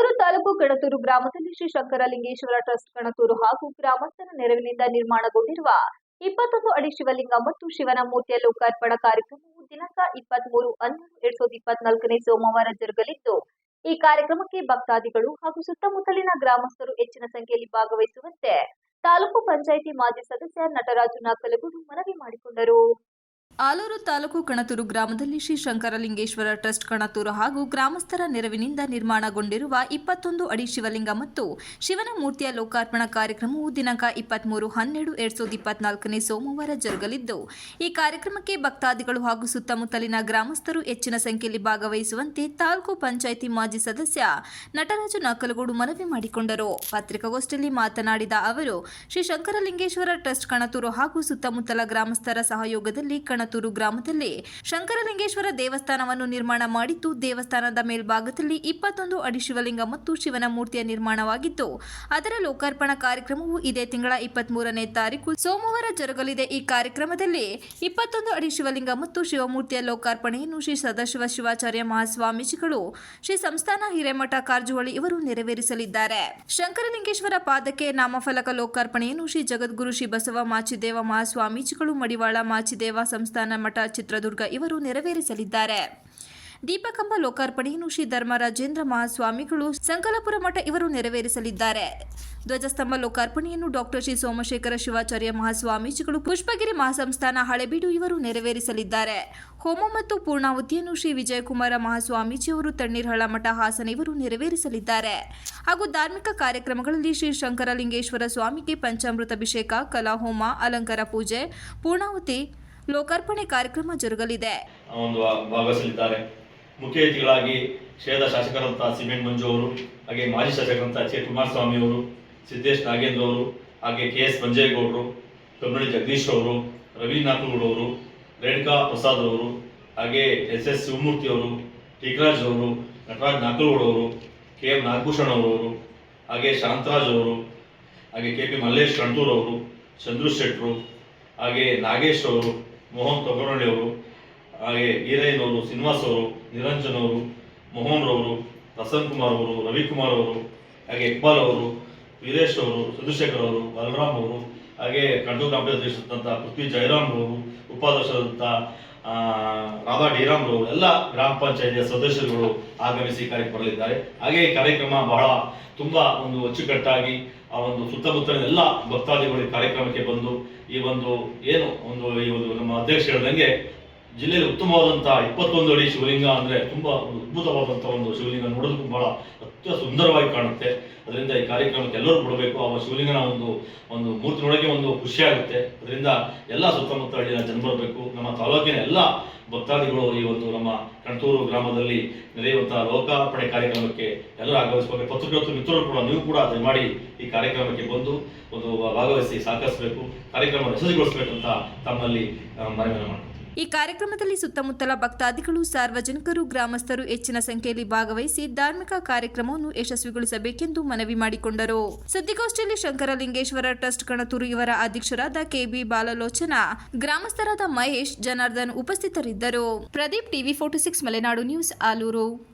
ಆಲೂರು ತಾಲೂಕು ಕಣತೂರು ಗ್ರಾಮದಲ್ಲಿ ಶ್ರೀ ಶಂಕರಲಿಂಗೇಶ್ವರ ಟ್ರಸ್ಟ್ ಕಣತೂರು ಹಾಗೂ ಗ್ರಾಮಸ್ಥರ ನೆರವಿನಿಂದ ನಿರ್ಮಾಣಗೊಂಡಿರುವ ಇಪ್ಪತ್ತೊಂದು ಅಡಿ ಶಿವಲಿಂಗ ಮತ್ತು ಶಿವನ ಮೂರ್ತಿಯ ಲೋಕಾರ್ಪಣಾ ಕಾರ್ಯಕ್ರಮವು ದಿನಾಂಕ ಇಪ್ಪತ್ತ್ ಮೂರು ಹನ್ನೆರಡು ಎರಡ್ ಸಾವಿರದ ಇಪ್ಪತ್ನಾಲ್ಕನೇ ಸೋಮವಾರ ಜರುಗಲಿದ್ದು, ಈ ಕಾರ್ಯಕ್ರಮಕ್ಕೆ ಭಕ್ತಾದಿಗಳು ಹಾಗೂ ಸುತ್ತಮುತ್ತಲಿನ ಗ್ರಾಮಸ್ಥರು ಹೆಚ್ಚಿನ ಸಂಖ್ಯೆಯಲ್ಲಿ ಭಾಗವಹಿಸುವಂತೆ ತಾಲೂಕು ಪಂಚಾಯಿತಿ ಮಾಜಿ ಸದಸ್ಯ ನಟರಾಜು ನಾಕಲಗೂಡು ಮನವಿ ಮಾಡಿಕೊಂಡರು. ಆಲೂರು ತಾಲೂಕು ಕಣತೂರು ಗ್ರಾಮದಲ್ಲಿ ಶ್ರೀ ಶಂಕರಲಿಂಗೇಶ್ವರ ಟ್ರಸ್ಟ್ ಕಣತೂರು ಹಾಗೂ ಗ್ರಾಮಸ್ಥರ ನೆರವಿನಿಂದ ನಿರ್ಮಾಣಗೊಂಡಿರುವ ಇಪ್ಪತ್ತೊಂದು ಅಡಿ ಶಿವಲಿಂಗ ಮತ್ತು ಶಿವನ ಮೂರ್ತಿಯ ಲೋಕಾರ್ಪಣಾ ಕಾರ್ಯಕ್ರಮವು ದಿನಾಂಕ ಇಪ್ಪತ್ಮೂರು ಹನ್ನೆರಡು ಎರಡ್ ಸಾವಿರದ ಇಪ್ಪತ್ನಾಲ್ಕನೇ ಸೋಮವಾರ ಜರುಗಲಿದ್ದು, ಈ ಕಾರ್ಯಕ್ರಮಕ್ಕೆ ಭಕ್ತಾದಿಗಳು ಹಾಗೂ ಸುತ್ತಮುತ್ತಲಿನ ಗ್ರಾಮಸ್ಥರು ಹೆಚ್ಚಿನ ಸಂಖ್ಯೆಯಲ್ಲಿ ಭಾಗವಹಿಸುವಂತೆ ತಾಲೂಕು ಪಂಚಾಯಿತಿ ಮಾಜಿ ಸದಸ್ಯ ನಟರಾಜು ನಕಲಗೋಡು ಮನವಿ ಮಾಡಿಕೊಂಡರು. ಪತ್ರಿಕಾಗೋಷ್ಠಿಯಲ್ಲಿ ಮಾತನಾಡಿದ ಅವರು, ಶ್ರೀ ಶಂಕರಲಿಂಗೇಶ್ವರ ಟ್ರಸ್ಟ್ ಕಣತೂರು ಹಾಗೂ ಸುತ್ತಮುತ್ತಲ ಗ್ರಾಮಸ್ಥರ ಸಹಯೋಗದಲ್ಲಿ ಕಣತೂರು ಗ್ರಾಮದಲ್ಲಿ ಶಂಕರಲಿಂಗೇಶ್ವರ ದೇವಸ್ಥಾನವನ್ನು ನಿರ್ಮಾಣ ಮಾಡಿದ್ದು, ದೇವಸ್ಥಾನದ ಮೇಲ್ಭಾಗದಲ್ಲಿ ಇಪ್ಪತ್ತೊಂದು ಅಡಿ ಶಿವಲಿಂಗ ಮತ್ತು ಶಿವನ ಮೂರ್ತಿಯ ನಿರ್ಮಾಣವಾಗಿದ್ದು, ಅದರ ಲೋಕಾರ್ಪಣಾ ಕಾರ್ಯಕ್ರಮವು ಇದೇ ತಿಂಗಳ ಇಪ್ಪತ್ಮೂರನೇ ತಾರೀಕು ಸೋಮವಾರ ಜರುಗಲಿದೆ. ಈ ಕಾರ್ಯಕ್ರಮದಲ್ಲಿ ಇಪ್ಪತ್ತೊಂದು ಅಡಿ ಶಿವಲಿಂಗ ಮತ್ತು ಶಿವಮೂರ್ತಿಯ ಲೋಕಾರ್ಪಣೆಯನ್ನು ಶ್ರೀ ಸದಾಶಿವ ಶಿವಾಚಾರ್ಯ ಮಹಾಸ್ವಾಮೀಜಿಗಳು, ಶ್ರೀ ಸಂಸ್ಥಾನ ಹಿರೇಮಠ ಕಾರಜೋಳಿ ಇವರು ನೆರವೇರಿಸಲಿದ್ದಾರೆ. ಶಂಕರಲಿಂಗೇಶ್ವರ ಪಾದಕ್ಕೆ ನಾಮಫಲಕ ಲೋಕಾರ್ಪಣೆಯನ್ನು ಶ್ರೀ ಜಗದ್ಗುರು ಶ್ರೀ ಬಸವ ಮಾಚಿದೇವ ಮಹಾಸ್ವಾಮೀಜಿಗಳು, ಮಡಿವಾಳ ಮಾಚಿದೇವ ಸಂಸ್ಥಾನ ಮಠ ಚಿತ್ರದುರ್ಗ ಇವರು ನೆರವೇರಿಸಲಿದ್ದಾರೆ. ದೀಪಕಂಬ ಲೋಕಾರ್ಪಣೆಯನ್ನು ಶ್ರೀ ಧರ್ಮರಾಜೇಂದ್ರ ಮಹಾಸ್ವಾಮಿಗಳು ಸಂಕಲಪುರ ಮಠ ಇವರು ನೆರವೇರಿಸಲಿದ್ದಾರೆ. ಧ್ವಜಸ್ತಂಭ ಲೋಕಾರ್ಪಣೆಯನ್ನು ಡಾಕ್ಟರ್ ಶ್ರೀ ಸೋಮಶೇಖರ ಶಿವಾಚಾರ್ಯ ಮಹಾಸ್ವಾಮೀಜಿಗಳು ಪುಷ್ಪಗಿರಿ ಮಹಾಸಂಸ್ಥಾನ ಹಳೆಬೀಡು ಇವರು ನೆರವೇರಿಸಲಿದ್ದಾರೆ. ಹೋಮ ಮತ್ತು ಪೂರ್ಣಾಹುತಿಯನ್ನು ಶ್ರೀ ವಿಜಯಕುಮಾರ ಮಹಾಸ್ವಾಮೀಜಿಯವರು ತಣ್ಣೀರ್ಹಳ ಮಠ ಹಾಸನ ಇವರು ನೆರವೇರಿಸಲಿದ್ದಾರೆ. ಹಾಗೂ ಧಾರ್ಮಿಕ ಕಾರ್ಯಕ್ರಮಗಳಲ್ಲಿ ಶ್ರೀ ಶಂಕರಲಿಂಗೇಶ್ವರ ಸ್ವಾಮಿಗೆ ಪಂಚಾಮೃತ ಅಭಿಷೇಕ ಕಲಾಹೋಮ, ಅಲಂಕಾರ ಪೂಜೆ, ಪೂರ್ಣಾಹುತಿ ಲೋಕಾರ್ಪಣೆ ಕಾರ್ಯಕ್ರಮ ಜರುಗಲಿದೆ. ಒಂದು ಭಾಗವಹಿಸಲಿದ್ದಾರೆ. ಮುಖ್ಯ ಅತಿಥಿಗಳಾಗಿ ಕ್ಷೇತ್ರ ಶಾಸಕರಂತ ಸಿಮೆಂಟ್ ಮಂಜು ಅವರು, ಹಾಗೆ ಮಾಜಿ ಶಾಸಕರಂತ ಎಚ್ ಕುಮಾರಸ್ವಾಮಿ ಅವರು, ಸಿದ್ದೇಶ್ ನಾಗೇಂದ್ರ ಅವರು, ಹಾಗೆ ಕೆ ಎಸ್ ಮಂಜೇಗೌಡರು ಕಮ್ಮಣಿ ಜಗದೀಶ್ ಅವರು ರವಿ ನಾಕಲಗೂಡು ಅವರು, ರೇಣುಕಾ ಪ್ರಸಾದ್ ಅವರು, ಹಾಗೆ ಎಸ್ ಎಸ್ ಶಿವಮೂರ್ತಿ ಅವರು, ಟೀಕರಾಜ್ ಅವರು, ನಟರಾಜ್ ನಾಕಲಗೂಡು ಅವರು, ಕೆ ಎಂ ನಾಗಭೂಷಣ್ ಅವರು ಹಾಗೆ ಶಾಂತರಾಜ್ ಅವರು, ಹಾಗೆ ಕೆ ಪಿ ಮಲ್ಲೇಶ್ ಕಣ್ತೂರ್ ಅವರು ಚಂದ್ರು ಶೆಟ್ರು ಹಾಗೆ ನಾಗೇಶ್ ಅವರು ಮೋಹನ್ ತೊಗರಳ್ಳಿ ಅವರು, ಹಾಗೆ ಅವರು ಶ್ರೀನಿವಾಸ್ ಅವರು, ನಿರಂಜನ್ ಅವರು, ಮೋಹನ್ ರವರು ಪ್ರಸನ್ ಕುಮಾರ್ ಅವರು ರವಿಕುಮಾರ್ ಅವರು, ಹಾಗೆ ಇಕ್ಬಾಲ್ ಅವರು, ವೀರೇಶ್ ಅವರು, ಚಂದ್ರಶೇಖರ್ ಅವರು, ಬಲರಾಮ್ ಅವರು, ಹಾಗೆ ಗ್ರಾಮ ಪಂಚಾಯತ್ ಪೃಥ್ವಿ ಜಯರಾಮ್ ಅವರು ಉಪಾಧ್ಯಕ್ಷರಾದಂಥ ರಾಧಾ ಡಿರಾಮ್ ಅವರು ಎಲ್ಲ ಗ್ರಾಮ ಪಂಚಾಯತಿಯ ಸದಸ್ಯರುಗಳು ಆಗಮಿಸಿ ಕಾರ್ಯಕ್ರಮದಲ್ಲಿದ್ದಾರೆ. ಹಾಗೆ ಕಾರ್ಯಕ್ರಮ ಬಹಳ ತುಂಬಾ ಒಂದು ಅಚ್ಚುಕಟ್ಟಾಗಿ ಆ ಒಂದು ಸುತ್ತಮುತ್ತಲಿನ ಎಲ್ಲ ಭಕ್ತಾದಿಗಳು ಕಾರ್ಯಕ್ರಮಕ್ಕೆ ಬಂದು ಈ ಒಂದು ಏನು ಒಂದು ಈ ಒಂದು ನಮ್ಮ ಅಧ್ಯಕ್ಷ ಹೇಳ್ದಂಗೆ ಜಿಲ್ಲೆಯಲ್ಲಿ ಉತ್ತಮವಾದಂತಹ ಇಪ್ಪತ್ತೊಂದು ಅಡಿ ಶಿವಲಿಂಗ ಅಂದ್ರೆ ತುಂಬಾ ಒಂದು ಅದ್ಭುತವಾದಂತಹ ಒಂದು ಶಿವಲಿಂಗ ನೋಡೋದಕ್ಕೂ ಬಹಳ ಅತ್ಯ ಸುಂದರವಾಗಿ ಕಾಣುತ್ತೆ. ಅದರಿಂದ ಈ ಕಾರ್ಯಕ್ರಮಕ್ಕೆ ಎಲ್ಲರೂ ಕೊಡಬೇಕು ಆ ಶಿವಲಿಂಗನ ಒಂದು ಒಂದು ಮೂರ್ತಿ ನೋಡೋಕೆ ಒಂದು ಖುಷಿ ಆಗುತ್ತೆ. ಅದರಿಂದ ಎಲ್ಲ ಸುತ್ತಮುತ್ತ ಹಳ್ಳಿಯ ಜನ ಬರಬೇಕು. ನಮ್ಮ ತಾಲೂಕಿನ ಎಲ್ಲ ಭಕ್ತಾದಿಗಳು ಒಂದು ನಮ್ಮ ಕಣ್ತೂರು ಗ್ರಾಮದಲ್ಲಿ ನಡೆಯುವಂತಹ ಲೋಕಾರ್ಪಣೆ ಕಾರ್ಯಕ್ರಮಕ್ಕೆ ಎಲ್ಲರೂ ಆಗಮಿಸಬೇಕು. ಪತ್ರಕರ್ತರು ಮಿತ್ರರು ಕೂಡ, ನೀವು ಕೂಡ ದಯಮಾಡಿ ಈ ಕಾರ್ಯಕ್ರಮಕ್ಕೆ ಬಂದು ಒಂದು ಭಾಗವಹಿಸಿ, ಸಹಕರಿಸಬೇಕು ಕಾರ್ಯಕ್ರಮ ಯಶಸ್ವಿಗೊಳಿಸಬೇಕು ಅಂತ ತಮ್ಮಲ್ಲಿ ಮನವಿ ಮಾಡ್ತೀನಿ. ಈ ಕಾರ್ಯಕ್ರಮದಲ್ಲಿ ಸುತ್ತಮುತ್ತಲ ಭಕ್ತಾದಿಗಳು, ಸಾರ್ವಜನಿಕರು, ಗ್ರಾಮಸ್ಥರು ಹೆಚ್ಚಿನ ಸಂಖ್ಯೆಯಲ್ಲಿ ಭಾಗವಹಿಸಿ ಧಾರ್ಮಿಕ ಕಾರ್ಯಕ್ರಮವನ್ನು ಯಶಸ್ವಿಗೊಳಿಸಬೇಕೆಂದು ಮನವಿ ಮಾಡಿಕೊಂಡರು. ಸುದ್ದಿಗೋಷ್ಠಿಯಲ್ಲಿ ಶಂಕರಲಿಂಗೇಶ್ವರ ಟ್ರಸ್ಟ್ ಕಣತೂರು ಇವರ ಅಧ್ಯಕ್ಷರಾದ ಕೆಬಿ ಬಾಲಲೋಚನ, ಗ್ರಾಮಸ್ಥರಾದ ಮಹೇಶ್ ಜನಾರ್ದನ್ ಉಪಸ್ಥಿತರಿದ್ದರು. Pradeep TV forty six Malenadu news, Alur.